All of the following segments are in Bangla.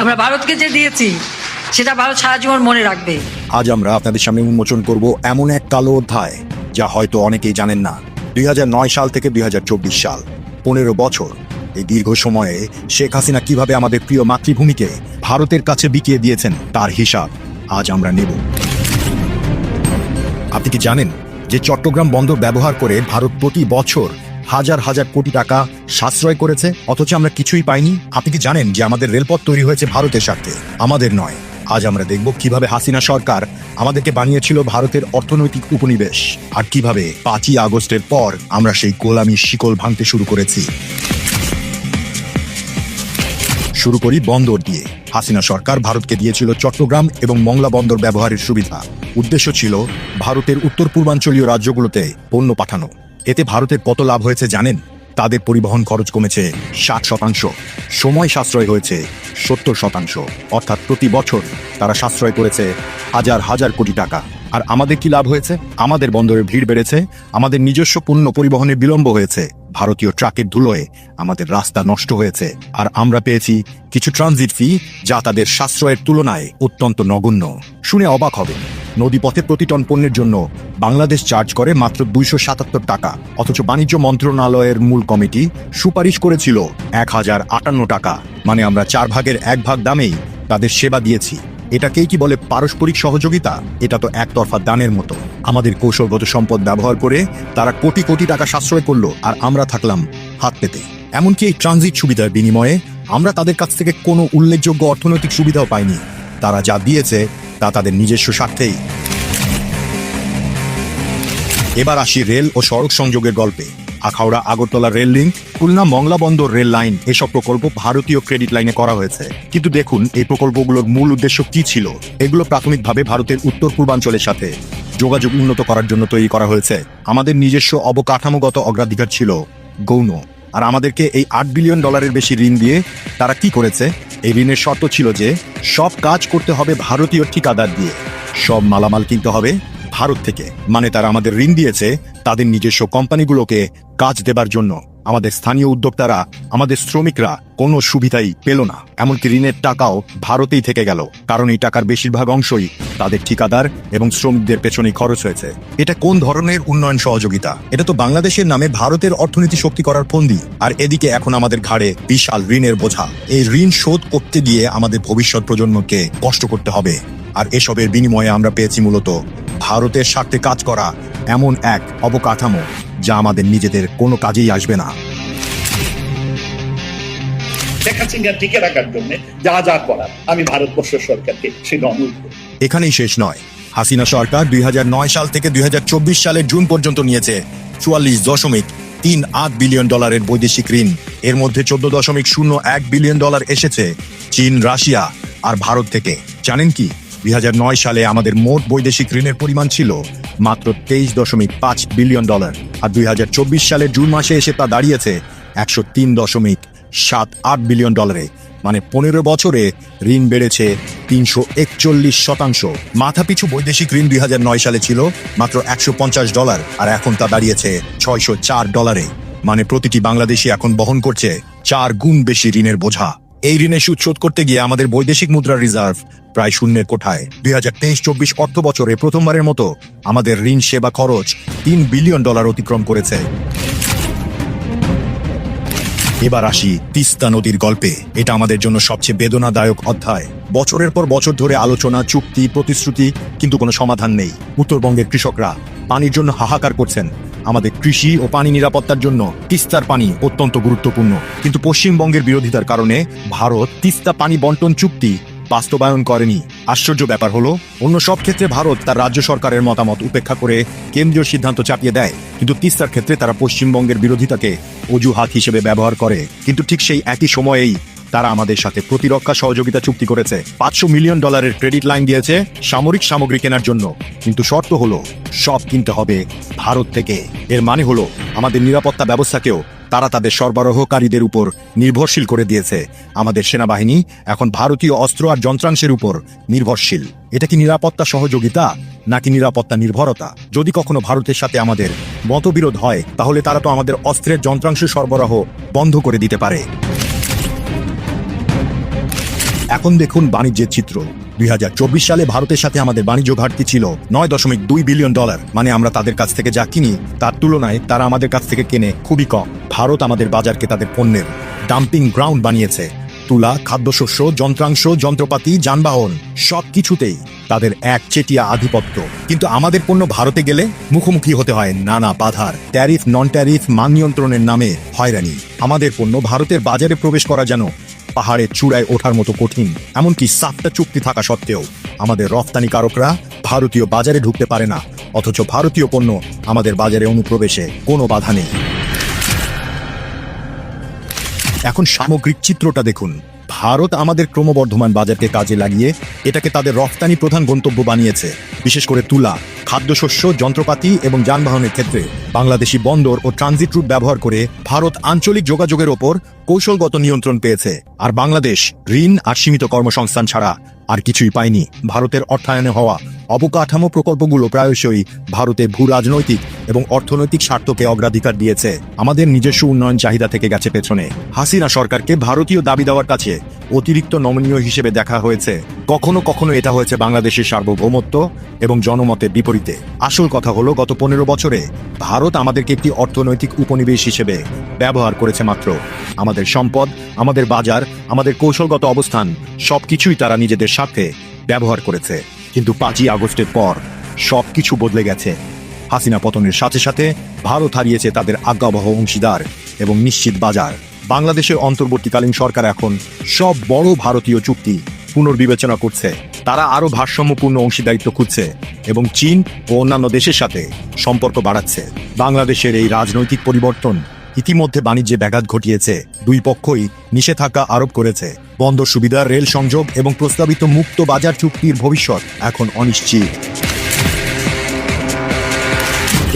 আমরা ভারতকে যে দিয়েছি, সেটা ভারত সারা জীবন মনে রাখবে। আজ আমরা আপনাদের সামনে উন্মোচন করব এমন এক কালো অধ্যায়, যা হয়তো অনেকেই জানেন না। দুই হাজার নয় সাল থেকে দু হাজার চব্বিশ সাল, পনেরো বছর। এই দীর্ঘ সময়ে শেখ হাসিনা কীভাবে আমাদের প্রিয় মাতৃভূমিকে ভারতের কাছে বিকিয়ে দিয়েছেন, তার হিসাব আজ আমরা নেব। আপনি কি জানেন যে চট্টগ্রাম বন্দর ব্যবহার করে ভারত প্রতি বছর হাজার হাজার কোটি টাকা সাশ্রয় করেছে, অথচ আমরা কিছুই পাইনি। আপনি কি জানেন যে আমাদের রেলপথ তৈরি হয়েছে ভারতের স্বার্থে? আমাদের নয়। আজ আমরা দেখব কীভাবে হাসিনা সরকার আমাদেরকে বানিয়েছিল ভারতের অর্থনৈতিক উপনিবেশ আর কীভাবে পাঁচই আগস্টের পর আমরা সেই গোলামি শিকল ভাঙতে শুরু করেছি। শুরু করি বন্দর দিয়ে। হাসিনা সরকার ভারতকে দিয়েছিল চট্টগ্রাম এবং মংলা বন্দর ব্যবহারের সুবিধা। উদ্দেশ্য ছিল ভারতের উত্তর পূর্বাঞ্চলীয় রাজ্যগুলোতে পণ্য পাঠানো। এতে ভারতের কত লাভ হয়েছে জানেন? তাদের পরিবহন খরচ কমেছে ষাট শতাংশ, সময় সাশ্রয় হয়েছে সত্তর শতাংশ। অর্থাৎ প্রতি বছর তারা সাশ্রয় করেছে হাজার হাজার কোটি টাকা। আর আমাদের কি লাভ হয়েছে? আমাদের বন্দরে ভিড় বেড়েছে, আমাদের নিজস্ব পণ্য পরিবহনে বিলম্ব হয়েছে। ভারতীয় ট্রাকের ধুলোয় আমাদের রাস্তা নষ্ট হয়েছে। আর আমরা পেয়েছি কিছু ট্রানজিট ফি যা তাদের সাশ্রয়ের তুলনায় অত্যন্ত নগণ্য। শুনে অবাক হবে নদীপথে প্রতি টন পণ্যের জন্য বাংলাদেশ চার্জ করে মাত্র দুইশো সাতাত্তর টাকা। অথচ বাণিজ্য মন্ত্রণালয়ের মূল কমিটি সুপারিশ করেছিল এক হাজার আটান্ন টাকা। মানে আমরা চার ভাগের এক ভাগ দামেই তাদের সেবা দিয়েছি। এটাকেই কি বলে পারস্পরিক সহযোগিতা? এটা তো একতরফা দানের মতো। আমাদের কৌশলগত সম্পদ ব্যবহার করে তারা কোটি কোটি টাকা সাশ্রয় করল আর আমরা থাকলাম হাত পেতে। এমনকি এই ট্রানজিট সুবিধার বিনিময়ে আমরা তাদের কাছ থেকে কোনো উল্লেখযোগ্য অর্থনৈতিক সুবিধাও পাইনি। তারা যা দিয়েছে, তা তাদের নিজস্ব স্বার্থেই। এবার আসি রেল ও সড়ক সংযোগের গল্পে। আখাউড়া, আগরতলা রেল লিঙ্ক, খুলনা মংলা বন্দর রেল লাইন, এসব প্রকল্প ভারতীয় ক্রেডিট লাইনে করা হয়েছে। কিন্তু দেখুন, এই প্রকল্পগুলোর মূল উদ্দেশ্য কি ছিল? এগুলো প্রাথমিকভাবে ভারতের উত্তর পূর্বাঞ্চলের সাথে যোগাযোগ উন্নত করার জন্য তৈরি করা হয়েছে। আমাদের নিজস্ব অবকাঠামোগত অগ্রাধিকার ছিল গৌণ। আর আমাদেরকে এই আট বিলিয়ন ডলারের বেশি ঋণ দিয়ে তারা কি করেছে? এই ঋণের শর্ত ছিল যে সব কাজ করতে হবে ভারতীয় ঠিকাদার দিয়ে। সব মালামাল কিনতে হবে ভারত থেকে। মানে তারা আমাদের ঋণ দিয়েছে, তাদের নিজস্ব কোম্পানিগুলোকে কাজ দেবার জন্য। আমাদের স্থানীয় উদ্যোক্তারা, আমাদের শ্রমিকরা কোনো সুবিধাই পেল না। এমনকি ঋণের টাকাও ভারতেই থেকে গেল। কারণ এই টাকার বেশিরভাগ অংশই তাদের ঠিকাদার এবং শ্রমিকদের পেছনে খরচ হয়েছে। এটা কোন ধরনের উন্নয়ন সহযোগিতা? এটা তো বাংলাদেশের নামে ভারতের অর্থনীতি শক্তি করার ফন্দি। আর এদিকে এখন আমাদের ঘাড়ে বিশাল ঋণের বোঝা। এই ঋণ শোধ করতে গিয়ে আমাদের ভবিষ্যৎ প্রজন্মকে কষ্ট করতে হবে। আর এসবের বিনিময়ে আমরা পেয়েছি মূলত ভারতের স্বার্থে কাজ করা এমন এক অবকাঠামো যা আমাদের নিজেদের কোনো কাজেই আসবে না। শেখ হাসিনা টিকে রাখার জন্য যা যা করার আমি ভারতবর্ষ সরকারকে সেটা অনুরোধ এখানেই শেষ নয়। হাসিনা সরকার দুই নয় সাল থেকে দুই সালের জুন পর্যন্ত নিয়েছে চুয়াল্লিশ দশমিক তিন আট বিলিয়ন ডলারের বৈদেশিক ঋণ। এর মধ্যে চোদ্দ দশমিক শূন্য এক বিলিয়ন ডলার এসেছে চীন রাশিয়া আর ভারত থেকে। জানেন কি? দুই হাজার নয় সালে আমাদের মোট বৈদেশিক ঋণের পরিমাণ ছিল মাত্র তেইশ দশমিক পাঁচ বিলিয়ন ডলার। আর দুই সালের জুন মাসে এসে তা দাঁড়িয়েছে একশো তিন দশমিক সাত আট বিলিয়ন ডলারে। মানে পনেরো বছরে ঋণ বেড়েছে তিনশো একচল্লিশ শতাংশ। মাথাপিছু বৈদেশিক ঋণ দুই হাজার নয় সালে ছিল মাত্র একশো পঞ্চাশ ডলার, আর এখন তা দাঁড়িয়েছে ছয়শো চার ডলারে। মানে প্রতিটি বাংলাদেশি এখন বহন করছে চার গুণ বেশি ঋণের বোঝা। এই ঋণের সুদ শোধ করতে গিয়ে আমাদের বৈদেশিক মুদ্রা রিজার্ভ প্রায় শূন্যের কোঠায়। দুই হাজার তেইশ চব্বিশ অর্থ বছরে প্রথমবারের মতো আমাদের ঋণ সেবা খরচ তিন বিলিয়ন ডলার অতিক্রম করেছে। এবার আসি তিস্তা নদীর গল্পে। এটা আমাদের জন্য সবচেয়ে বেদনাদায়ক অধ্যায়। বছরের পর বছর ধরে আলোচনা, চুক্তি, প্রতিশ্রুতি, কিন্তু কোনো সমাধান নেই। উত্তরবঙ্গের কৃষকরা পানির জন্য হাহাকার করছেন। আমাদের কৃষি ও পানি নিরাপত্তার জন্য তিস্তার পানি অত্যন্ত গুরুত্বপূর্ণ। কিন্তু পশ্চিমবঙ্গের বিরোধিতার কারণে ভারত তিস্তা পানি বন্টন চুক্তি বাস্তবায়ন করেনি। আশ্চর্য ব্যাপার হলো, অন্য সব ক্ষেত্রে ভারত তার রাজ্য সরকারের মতামত উপেক্ষা করে কেন্দ্রীয় সিদ্ধান্ত চাপিয়ে দেয়। কিন্তু তিস্তার ক্ষেত্রে তারা পশ্চিমবঙ্গের বিরোধিতাকে অজুহাত হিসেবে ব্যবহার করে। কিন্তু ঠিক সেই একই সময়েই তারা আমাদের সাথে প্রতিরক্ষা সহযোগিতা চুক্তি করেছে। পাঁচশো মিলিয়ন ডলারের ক্রেডিট লাইন দিয়েছে সামরিক সামগ্রী কেনার জন্য। কিন্তু শর্ত হলো, সব কিনতে হবে ভারত থেকে। এর মানে হলো, আমাদের নিরাপত্তা ব্যবস্থাকেও তারা তাদের সরবরাহকারীদের উপর নির্ভরশীল করে দিয়েছে। আমাদের সেনাবাহিনী এখন ভারতীয় অস্ত্র আর যন্ত্রাংশের উপর নির্ভরশীল। এটা কি নিরাপত্তা সহযোগিতা, নাকি নিরাপত্তা নির্ভরতা? যদি কখনো ভারতের সাথে আমাদের মতবিরোধ হয়, তাহলে তারা তো আমাদের অস্ত্রের যন্ত্রাংশ সরবরাহ বন্ধ করে দিতে পারে। এখন দেখুন বাণিজ্যের চিত্র। দুই হাজার চব্বিশ সালে ভারতের সাথে আমাদের বাণিজ্য ঘাটতি ছিল নয় দশমিক দুই বিলিয়ন ডলার। মানে আমরা তাদের কাছ থেকে যা কিনি, তার তুলনায় তারা আমাদের কাছ থেকে কেনে খুবই কম। ভারত আমাদের বাজারকে তাদের পণ্যের ডাম্পিং গ্রাউন্ড বানিয়েছে। তুলা, খাদ্যশস্য, যন্ত্রাংশ, যন্ত্রপাতি, যানবাহন সব কিছুতেই তাদের এক চেটিয়া আধিপত্য। কিন্তু আমাদের পণ্য ভারতে গেলে মুখোমুখি হতে হয় নানা বাধার। ট্যারিফ নন ট্যারিফ মান নিয়ন্ত্রণের নামে হয়রানি। আমাদের পণ্য ভারতের বাজারে প্রবেশ করা যেন পাহাড়ের চূড়ায় ওঠার মতো কঠিন, এমনকি সাতটা চুক্তি থাকা সত্ত্বেও আমাদের রপ্তানিকারকরা ভারতীয় বাজারে ঢুকতে পারে না, অথচ ভারতীয় পণ্য আমাদের বাজারে অনুপ্রবেশে, কোনো বাধা নেই। এখন সামগ্রিক চিত্রটা দেখুন। ভারত আমাদের ক্রমবর্ধমান বাজারকে কাজে লাগিয়ে এটাকে তাদের রপ্তানি প্রধান গন্তব্য বানিয়েছে। বিশেষ করে তুলা, খাদ্যশস্য, যন্ত্রপাতি এবং যানবাহনের ক্ষেত্রে বাংলাদেশি বন্দর ও ট্রানজিট রুট ব্যবহার করে ভারত আঞ্চলিক যোগাযোগের ওপর কৌশলগত নিয়ন্ত্রণ পেয়েছে। আর বাংলাদেশ ঋণ আর সীমিত কর্মসংস্থান ছাড়া আর কিছুই পায়নি ভারতের অর্থায়নে হওয়া অবকাঠামো প্রকল্পগুলো প্রায়শই ভারতে ভূ রাজনৈতিক এবং অর্থনৈতিক স্বার্থকে অগ্রাধিকার দিয়েছে। আমাদের নিজস্ব উন্নয়ন চাহিদা থেকে গেছে পেছনে। হাসিনা সরকারকে ভারতীয় দাবি দেওয়ার কাছে অতিরিক্ত নমনীয় হিসেবে দেখা হয়েছে। কখনো কখনো এটা হয়েছে বাংলাদেশের সার্বভৌমত্ব এবং জনমতের বিপরীতে। আসল কথা হলো, গত পনেরো বছরে ভারত আমাদেরকে একটি অর্থনৈতিক উপনিবেশ হিসেবে ব্যবহার করেছে মাত্র। আমাদের সম্পদ, আমাদের বাজার, আমাদের কৌশলগত অবস্থান, সবকিছুই তারা নিজেদের স্বার্থে ব্যবহার করেছে। কিন্তু পাঁচই আগস্টের পর সবকিছু বদলে গেছে। হাসিনা পতনের সাথে সাথে ভারত হারিয়েছে তাদের আজ্ঞাবহ অংশীদার এবং নিশ্চিত বাজার। বাংলাদেশের অন্তর্বর্তীকালীন সরকার এখন সব বড় ভারতীয় চুক্তি পুনর্বিবেচনা করছে। তারা আরও ভারসাম্যপূর্ণ অংশীদারিত্ব খুঁজছে এবং চীন ও অন্যান্য দেশের সাথে সম্পর্ক বাড়াচ্ছে। বাংলাদেশের এই রাজনৈতিক পরিবর্তন ইতিমধ্যে বাণিজ্যে ব্যাঘাত ঘটিয়েছে। দুই পক্ষই নিষেধাজ্ঞা আরোপ করেছে। বন্দর সুবিধা রেল সংযোগ এবং প্রস্তাবিত মুক্ত বাজার চুক্তির ভবিষ্যৎ এখন অনিশ্চিত।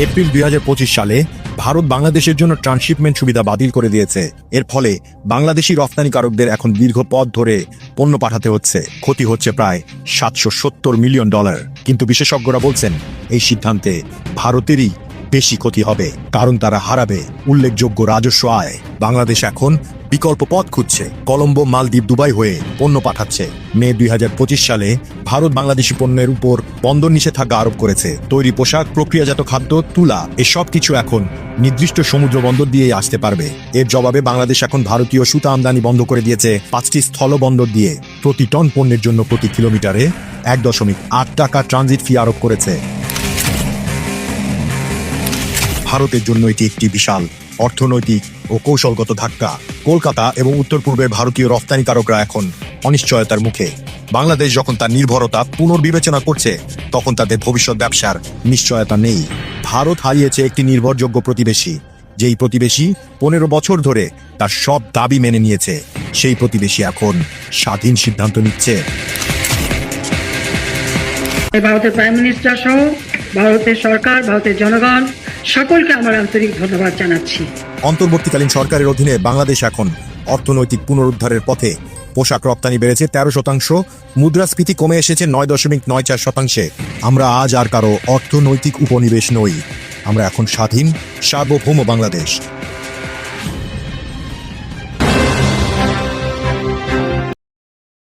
এপ্রিল দুই হাজার পঁচিশ সালে ভারত বাংলাদেশের জন্য ট্রান্সশিপমেন্ট সুবিধা বাতিল করে দিয়েছে। এর ফলে বাংলাদেশি রপ্তানিকারকদের এখন দীর্ঘ পথ ধরে পণ্য পাঠাতে হচ্ছে। ক্ষতি হচ্ছে প্রায় সাতশো সত্তর মিলিয়ন ডলার। কিন্তু বিশেষজ্ঞরা বলছেন, এই সিদ্ধান্তে ভারতেরই বেশি ক্ষতি হবে, কারণ তারা হারাবে উল্লেখযোগ্য রাজস্ব আয়। বাংলাদেশ এখন বিকল্প পথ খুঁজছে। কলম্বো মালদ্বীপ দুবাই হয়ে পণ্য পাঠাচ্ছে। মে দুই হাজার পঁচিশ সালে ভারত বাংলাদেশি পণ্যের উপর বন্দর নিষেধাজ্ঞা আরোপ করেছে। তৈরি পোশাক, প্রক্রিয়াজাত খাদ্য, তুলা, এসব কিছু এখন নির্দিষ্ট সমুদ্র বন্দর দিয়েই আসতে পারবে। এর জবাবে বাংলাদেশ এখন ভারতীয় সুতা আমদানি বন্ধ করে দিয়েছে পাঁচটি স্থল বন্দর দিয়ে। প্রতি টন পণ্যের জন্য প্রতি কিলোমিটারে এক দশমিক আট টাকা ট্রানজিট ফি আরোপ করেছে। ভারতের জন্য এটি একটি বিশাল অর্থনৈতিক ও কৌশলগত ধাক্কা। কলকাতা এবং উত্তর পূর্বের ভারতীয় রপ্তানিকারকরা এখন অনিশ্চয়তার মুখে। বাংলাদেশ যখন তার নির্ভরতা পুনর্বিবেচনা করছে, তখন তাদের ভবিষ্যৎ ব্যবসার নিশ্চয়তা নেই। ভারত হারিয়েছে একটি নির্ভরযোগ্য প্রতিবেশী, যেই প্রতিবেশী পনেরো বছর ধরে তার সব দাবি মেনে নিয়েছে। সেই প্রতিবেশী এখন স্বাধীন সিদ্ধান্ত নিচ্ছে। ভারতের প্রাইম মিনিস্টার সহ ভারতের সরকার, ভারতের জনগণ সকলকে আমার আন্তরিক ধন্যবাদ জানাচ্ছি। অন্তর্বর্তীকালীন সরকারের অধীনে বাংলাদেশ এখন অর্থনৈতিক পুনরুদ্ধারের পথে। পোশাক রপ্তানি বেড়েছে তেরো শতাংশ, মুদ্রাস্ফীতি কমে এসেছে নয় দশমিক নয় চার শতাংশে। আমরা আজ আর কারও অর্থনৈতিক উপনিবেশ নই। আমরা এখন স্বাধীন, সার্বভৌম বাংলাদেশ।